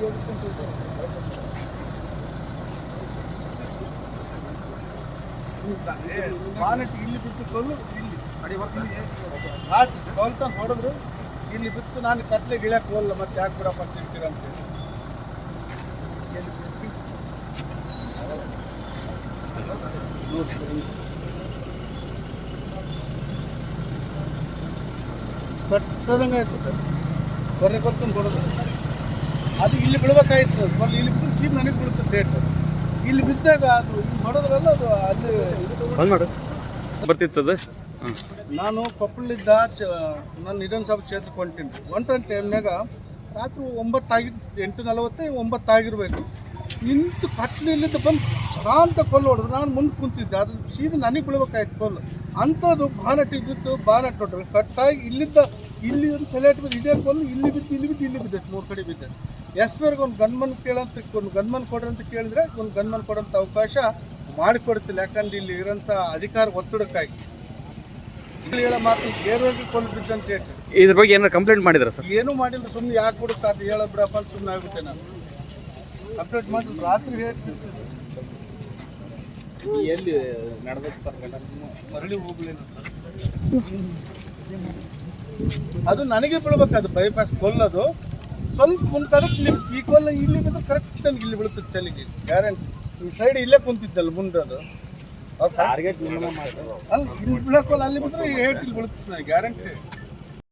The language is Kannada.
ಹೋಗ್ಕೊಂತಿದ್ದೆ. ಬಾನೆಟ್ ಇಲ್ಲಿ ಬಿತ್ತು ಕೊಲ್ಲು ಇಲ್ಲಿ ಹೊಡೆದ್ರು ಇಲ್ಲಿ ಬಿತ್ತು ನಾನು ಕತ್ಲೆ ಗಿಳಕ್ಕೆ ಹೋಗಲ್ಲ ಮತ್ತೆ ಯಾಕೆ ಬಿಡಪ್ಪ ಅಂತ ಹೇಳ್ತೀರ ಅಂತ ಹೇಳಿ. ಕಟ್ಟದಂಗೆ ಆಯ್ತು ಸರ್ ಕೊನೆ ಕೊಡ್ತೀನಿ, ಕೊಡೋದು ಅದು ಇಲ್ಲಿ ಬಿಡಬೇಕಾಯ್ತು ಅಲ್ಲಿ ಇಲ್ಲಿ ಬಿದ್ದು ಸೀಮ್ ನನಗೆ ಬಿಡುತ್ತೆ ಡೇಟ್ ಇಲ್ಲಿ ಬಿದ್ದಾಗ ಅದು ಮಾಡೋದ್ರಲ್ಲ ಅದು ಅಲ್ಲಿ ಮಾಡು. ಬರ್ತಿತ್ತದ? ನಾನು ಕೊಪ್ಪಳಿದ್ದ ಚ ನಾನು ವಿಧಾನಸಭಾ ಕ್ಷೇತ್ರಕ್ಕೆ ಹೊಂಟೀನಿ. ಹೊಂಟೊಂದು ಟೈಮ್ನಾಗ ರಾತ್ರಿ ಒಂಬತ್ತಾಗಿ ಎಂಟು ನಲವತ್ತು ಒಂಬತ್ತಾಗಿರ್ಬೇಕು. ನಿಂತು ಕತ್ಲಿಲ್ಲಿದ್ದ ಬಂದು ಶಾಂತ ಕೊಲ್ಲು ಹೊಡೆದು ನಾನು ಮುಂದೆ ಕುಂತಿದ್ದೆ. ಅದು ಸೀರೆ ನನಗೆ ಬೀಳ್ಬೇಕಾಯ್ತು ಕೊಲ್ಲು ಅಂಥದ್ದು ಬಾನಟ್ ಹೊಡೆದು ಕಟ್ಟಾಗಿ ಇಲ್ಲಿದ್ದ ಇಲ್ಲಿ ಒಂದು ತಲೆ ಬಿದ್ದು ಇದೇ ಕೊಲ್ಲು ಇಲ್ಲಿ ಬಿದ್ದು ಇಲ್ಲಿ ಬಿದ್ದು ಇಲ್ಲಿ ಬಿದ್ದೈತೆ ಮೂರು ಕಡೆ ಬಿದ್ದೆ ಎಷ್ಟುವರೆಗೂ ಒಂದು ಗನ್ಮನ್ ಕೇಳಂತ ಒಂದು ಗನ್ಮನ್ ಕೊಡ್ರಿ ಅಂತ ಕೇಳಿದ್ರೆ ಒಂದು ಗನ್ಮನ್ ಕೊಡೋಂಥ ಅವಕಾಶ ಮಾಡಿಕೊಡ್ತಿಲ್ಲ ಯಾಕಂದ್ರೆ ಇಲ್ಲಿ ಇರೋಂಥ ಅಧಿಕಾರ ಒತ್ತಡಕ್ಕಾಗಿ. ಇಲ್ಲಿ ಹೇಳೋ ಮಾತು ಬೇರೆಯವ್ರಿಗೆ ಕೊಲ್ ಬಿದ್ದಂತ ಹೇಳ್ತಾರೆ ಇದ್ರ ಬಗ್ಗೆ ಏನಾರು ಕಂಪ್ಲೇಂಟ್ ಮಾಡಿದ್ರ ಸರ್? ಏನೂ ಮಾಡಿಲ್ಲ ಸುಮ್ಮನೆ ಯಾಕೆ ಕೊಡುತ್ತೆ ಅದು ಹೇಳೋ ಬಿಡಪ್ಪ ಅಂತ ಸುಮ್ಮನೆ ಆಗುತ್ತೆ ನಾನು. ಕಂಪ್ಲೇಂಟ್ ಮಾಡಿ ರಾತ್ರಿ ಹೇಳ್ತೀನಿ. ಎಲ್ಲಿ ನಡೆದ ಸರ್? ಮರಳಿ ಹೋಗ್ಲಿ ಅದು ನನಗೆ ಬೀಳ್ಬೇಕು ಅದು ಬೈಪಾಸ್ ಕೊಲ್ಲೋದು. ಸ್ವಲ್ಪ ಇಲ್ಲಿ ಈ ಕೊಲ್ಲ ಇಲ್ಲಿ ಬಿದ್ದು ಕರೆಕ್ಟ್ ನನಗೆ ಇಲ್ಲಿ ಬೀಳುತ್ತೆ ತಲೆಗೆ. ಗ್ಯಾರಂಟಿ ನಿಮ್ಮ ಸೈಡ್ ಇಲ್ಲೇ ಕುಂತಿದ್ದಲ್ಲ ಮುಂದೆ ಅದು. ಟಾರ್ಗೆಟ್ ಅಲ್ಲ ಇಲ್ಲಿ ಬೀಳಕ್ಕೋಲ್ಲ ಅಲ್ಲಿ ಏಟ್ ಇಲ್ಲಿ ಬೀಳುತ್ತೆ ನನಗೆ ಗ್ಯಾರಂಟಿ